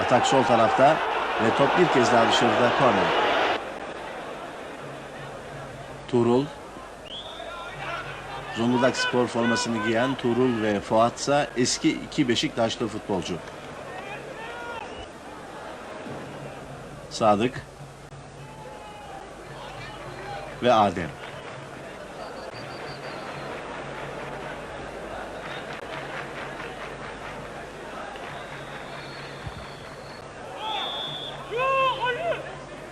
Atak sol tarafta ve top bir kez daha dışarıda korner. Tuğrul. Zonguldak spor formasını giyen Tuğrul ve Fuatsa eski iki Beşiktaşlı futbolcu. Sadık ve Adem.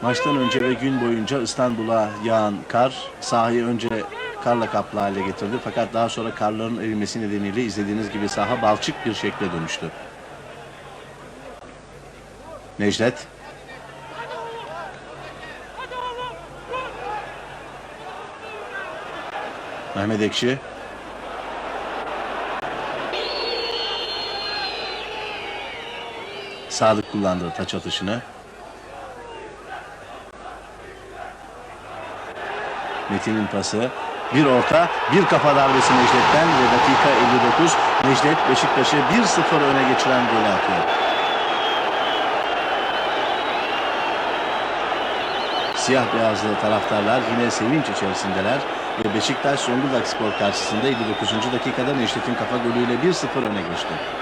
Maçtan önce ve gün boyunca İstanbul'a yağan kar sahayı önce karla kaplı hale getirdi. Fakat daha sonra karların erimesi nedeniyle izlediğiniz gibi saha balçık bir şekle dönüştü. Necdet. Mehmet Ekşi. Sadık kullandı taç atışını. Metin'in pası. Bir orta, bir kafa darbesi Necdet'ten ve dakika 59 Necdet Beşiktaş'ı 1-0 öne geçiren golü atıyor. Siyah beyazlı taraftarlar yine sevinç içerisindeler ve Beşiktaş Zonguldak Spor karşısında 59. dakikada Necdet'in kafa golüyle 1-0 öne geçti.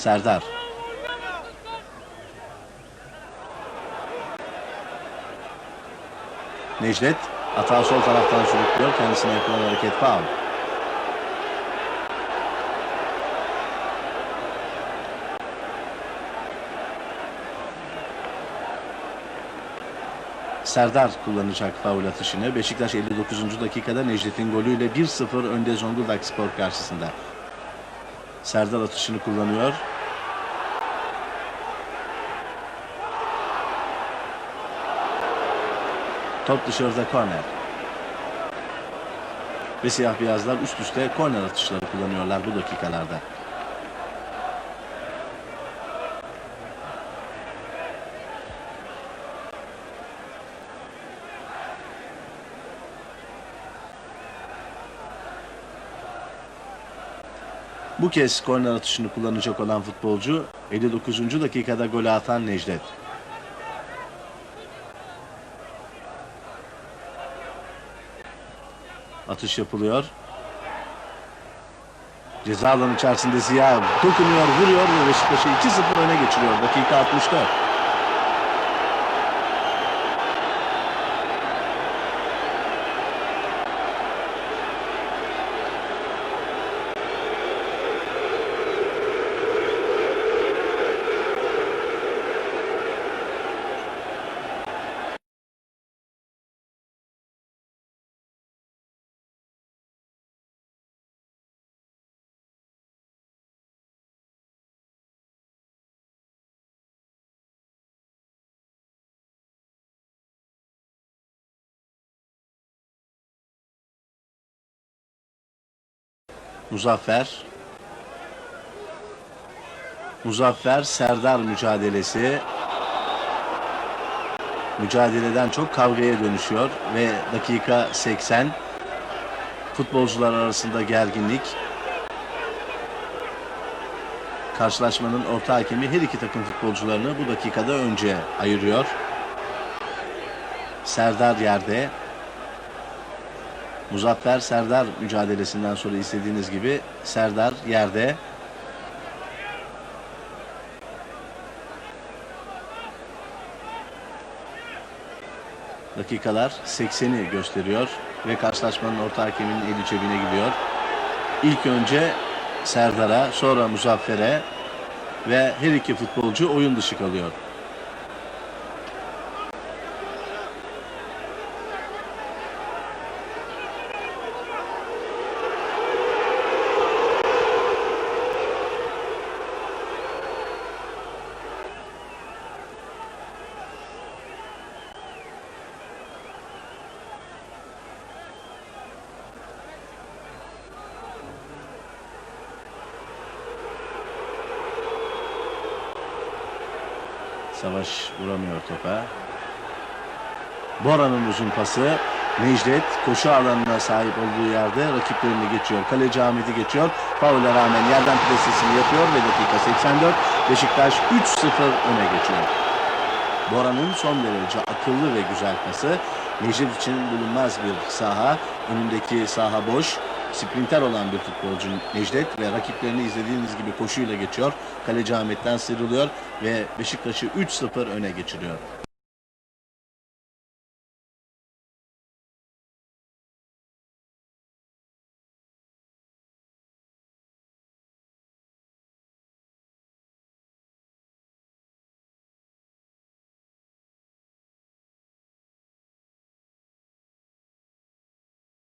Serdar. Necdet atağı sol taraftan sürüklüyor. Kendisine yapılan hareket faul. Serdar kullanacak faul atışını. Beşiktaş 59. dakikada Necdet'in golüyle 1-0 önde Zonguldak Spor karşısında. Serdar atışını kullanıyor. Top dışarıda korner. Ve siyah beyazlar üst üste korner atışları kullanıyorlar bu dakikalarda. Bu kez korner atışını kullanacak olan futbolcu 59. dakikada golü atan Necdet. Atış yapılıyor. Ceza alanı içerisinde Ziya dokunuyor, vuruyor ve Beşiktaş'ı 2-0 öne geçiriyor. Dakika 64. Muzaffer. Muzaffer Serdar mücadelesi. Mücadeleden çok kavgaya dönüşüyor ve dakika 80 futbolcular arasında gerginlik. Karşılaşmanın orta hakemi her iki takım futbolcularını bu dakikada önce ayırıyor. Serdar yerde. Muzaffer Serdar mücadelesinden sonra istediğiniz gibi Serdar yerde. Dakikalar 80'i gösteriyor ve karşılaşmanın orta hakeminin eli cebine gidiyor. İlk önce Serdar'a sonra Muzaffer'e ve her iki futbolcu oyun dışı kalıyor. Savaş vuramıyor topa. Bora'nın uzun pası. Necdet koşu alanına sahip olduğu yerde rakiplerini geçiyor. Kaleci Ahmet'i geçiyor. Faule rağmen yerden presesini yapıyor ve dakika 84 Beşiktaş 3-0 öne geçiyor. Bora'nın son derece akıllı ve güzel pası. Necdet için bulunmaz bir saha. Önündeki saha boş. Sprinter olan bir futbolcu Necdet ve rakiplerini izlediğiniz gibi koşuyla geçiyor. Kaleci Ahmet'ten sıyrılıyor ve Beşiktaş'ı 3-0 öne geçiriyor.